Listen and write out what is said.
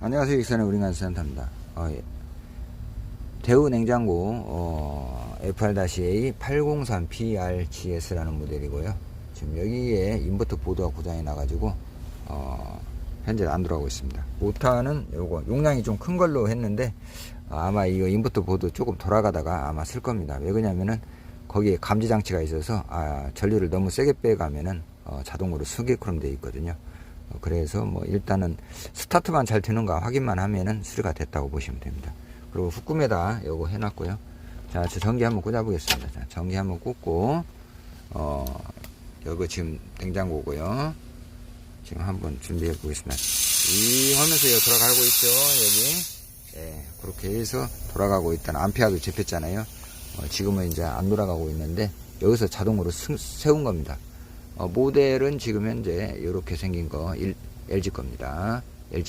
안녕하세요. 익산의 우링간 센터입니다. 어, 예. 대우 냉장고 어, FR-A 803PRGS라는 모델이고요. 지금 여기에 인버터 보드가 고장이 나가지고 어, 현재 안 들어가고 있습니다. 모터는 요거 용량이 좀 큰 걸로 했는데 어, 아마 이거 인버터 보드 조금 돌아가다가 아마 쓸 겁니다. 왜 그러냐면은 거기에 감지 장치가 있어서 아, 전류를 너무 세게 빼가면은 어, 자동으로 수기크롬 되어 있거든요. 어, 그래서 뭐 일단은 스타트만 잘 되는가 확인만 하면은 수리가 됐다고 보시면 됩니다. 그리고 후꿈에다 요거 해놨고요. 자, 저 전기 한번 꽂아보겠습니다. 자, 전기 한번 꽂고 어, 요거 지금 냉장고고요. 지금 한번 준비해 보겠습니다. 이 하면서 여기 돌아가고 있죠, 여기. 예, 그렇게 해서 돌아가고 있다는 암페아도 잡혔잖아요. 어, 지금은 이제 안 돌아가고 있는데 여기서 자동으로 승- 세운 겁니다. 어, 모델은 지금 현재 이렇게 생긴 거 일- LG 겁니다. LG